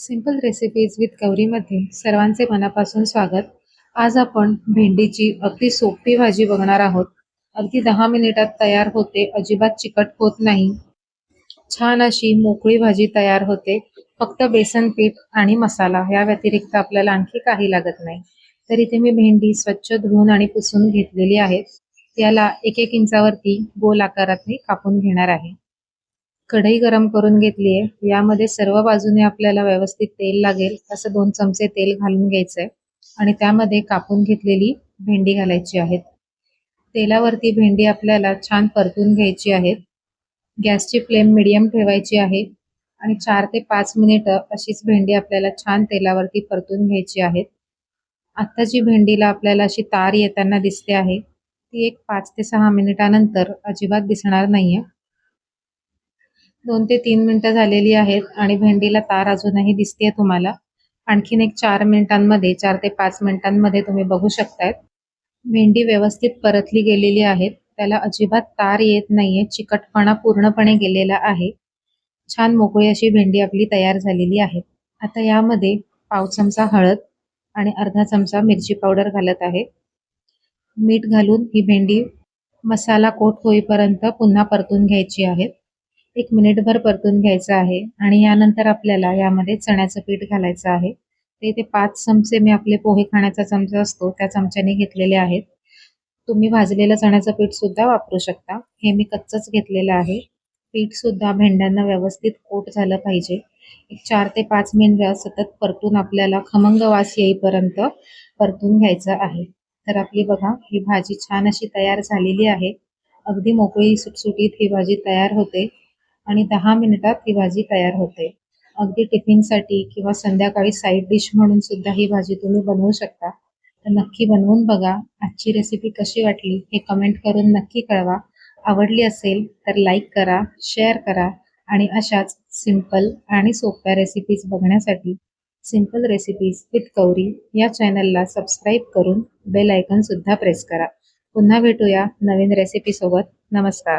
Simple recipes with गौरीमध्ये सर्वांचे मनापासून स्वागत. आज आपण भेंडीची अगदी सोपी भाजी बघणार आहोत. अगदी दहा मिनिटात तयार होते अजिबात चिकट होत नाही. छान अशी मोकळी भाजी तयार होते. फक्त बेसन पीठ आणि मसाला या व्यतिरिक्त आपल्याला आणखी काही लागत नाही. तर इथे मी भेंडी स्वच्छ धुवून आणि पुसून घेतलेली आहे. त्याला एक एक इंचावरती गोल आकारात मी कापून घेणार आहे. कढई गरम करून घेतली आहे यामध्ये सर्व बाजूने आपल्याला व्यवस्थित तेल लागेल. असं दोन चमचे तेल घालून घ्यायचंय. आणि त्यामध्ये कापून घेतलेली भेंडी घालायची आहेत. तेलावरती भेंडी आपल्याला छान परतून घ्यायची आहेत. गॅसची फ्लेम मिडियम ठेवायची आहे. आणि चार ते पाच मिनिटं अशीच भेंडी आपल्याला छान तेलावरती परतून घ्यायची आहेत. आत्ता जी भेंडीला आपल्याला अशी तार येताना दिसते आहे ती एक पाच ते सहा मिनिटानंतर अजिबात दिसणार नाहीये. दोन ते तीन मिनिटं झालेली आहेत आणि भेंडीला तार अजूनही दिसते तुम्हाला. आणखीन एक चार मिनिटांमध्ये चार ते पाच मिनिटांमध्ये तुम्ही बघू शकतायत. भेंडी व्यवस्थित परतली गेलेली आहेत. त्याला अजिबात तार येत नाहीये. चिकटपणा पूर्णपणे गेलेला आहे. छान मोकळी अशी भेंडी आपली तयार झालेली आहे. आता यामध्ये पाव चमचा हळद आणि अर्धा चमचा मिरची पावडर घालत आहे. मीठ घालून ही भेंडी मसाला कोट होईपर्यंत पुन्हा परतून घ्यायची आहेत एक मिनिटभर परतून घ्यायचं आहे आणि यानंतर आपल्याला यामध्ये चण्याचं पीठ घालायचं आहे. ते इथे पाच चमचे मी आपले पोहे खाण्याचा चमचा असतो त्या चमच्याने घेतलेले आहेत. तुम्ही भाजलेलं चण्याचं पीठ सुद्धा वापरू शकता. हे मी कच्चच घेतलेलं आहे. पीठ सुद्धा भेंड्यांना व्यवस्थित कोट झालं पाहिजे. एक चार ते पाच मिनिट सतत परतून आपल्याला खमंग वास येईपर्यंत परतून घ्यायचं आहे. तर आपली बघा ही भाजी छान अशी तयार झालेली आहे. अगदी मोकळी सुटसुटीत ही भाजी तयार होते. आणि दहा मिनिटात ही भाजी तयार होते. अगदी टिफिनसाठी किंवा संध्याकाळी साईड डिश म्हणून सुद्धा ही भाजी तुम्ही बनवू शकता. तर नक्की बनवून बघा. आजची रेसिपी कशी वाटली हे कमेंट करून नक्की कळवा. आवडली असेल तर लाईक करा शेअर करा आणि अशाच सिंपल आणि सोप्या रेसिपीज बघण्यासाठी सिंपल रेसिपीज विथ कौरी या चॅनलला सबस्क्राईब करून बेल आयकन सुद्धा प्रेस करा. पुन्हा भेटूया नवीन रेसिपीसोबत नमस्कार.